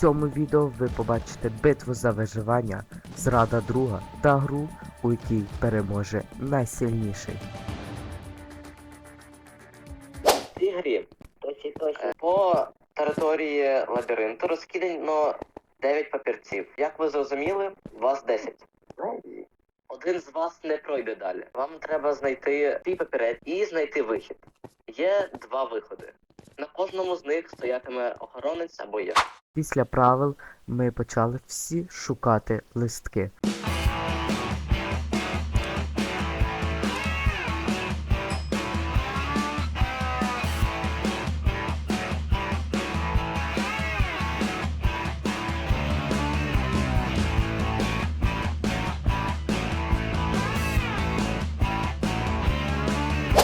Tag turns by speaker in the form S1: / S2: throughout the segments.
S1: цьому відео ви побачите битву за виживання, зрада друга та гру, у якій переможе найсильніший.
S2: В цій грі по території лабіринту розкидано 9 папірців. Як ви зрозуміли, вас 10. Один з вас не пройде далі. Вам треба знайти свій папірець і знайти вихід. Є два виходи. На кожному з них стоятиме охоронець або я.
S1: Після правил ми почали всі шукати листки.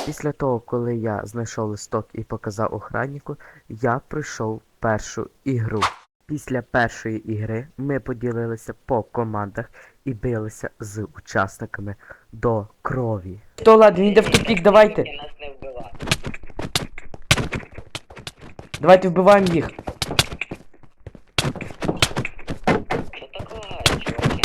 S1: Після того, коли я знайшов листок і показав охраннику, я пройшов першу ігру. Після першої ігри ми поділилися по командах і билися з учасниками до крові. Хто ладно, він йде в тупік, давайте.
S3: Нас не вбивати.
S1: Давайте вбиваємо їх.
S3: Що так лагає, чуваки?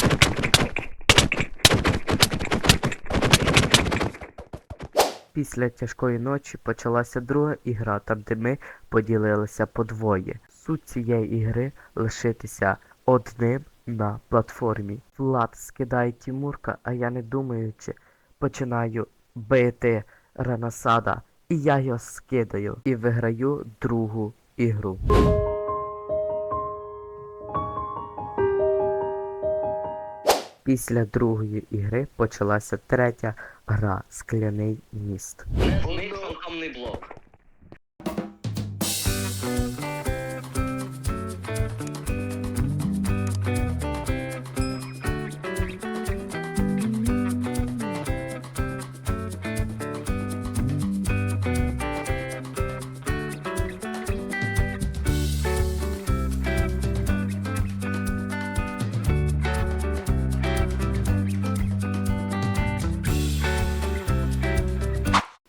S1: Після тяжкої ночі почалася друга ігра, там де ми поділилися подвоє. Суть цієї ігри лишитися одним на платформі. Влад скидає Тімурка, а я не думаючи, починаю бити Ренасада. І я його скидаю і виграю другу ігру. Після другої ігри почалася третя гра Скляний міст.
S2: У них блок.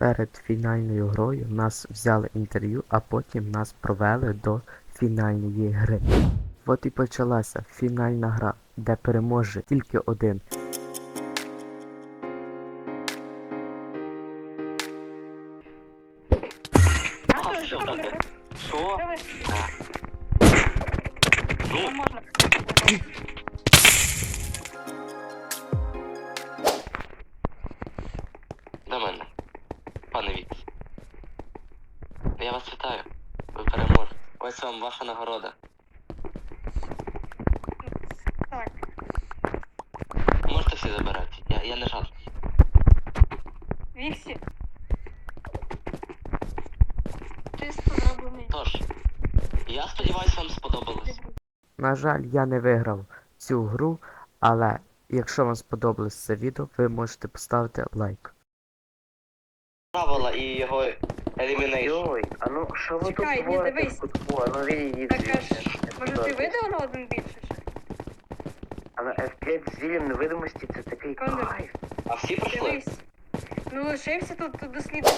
S1: Перед фінальною грою нас взяли інтерв'ю, а потім нас провели до фінальної гри. От і почалася фінальна гра, де переможе тільки один.
S2: Що мене. Пане Вікс. Я вас вітаю. Ви переможете. Ось вам ваша нагорода.
S4: Так,
S2: Можете всі забирати. Я, я не жартую.
S4: Віксі. Чисто зроблений.
S2: Тож, я сподіваюся, вам сподобалось.
S1: На жаль, я не виграв цю гру, але якщо вам сподобалось це відео, ви можете поставити лайк.
S2: Правила і його елімінейшн.
S3: Ой, а ну що ви
S4: Чекай,
S3: тут
S4: ні,
S3: творите
S4: дивись.
S3: в кутку? А ну відійдіть
S4: Так аж,
S3: звідси.
S4: може ти видав на один більше ще?
S3: на F5 з зілем невидимості це такий
S4: Кондор.
S3: кайф.
S2: А всі пройшли?
S4: Дивись. Ну лишився тут, тут дослідник.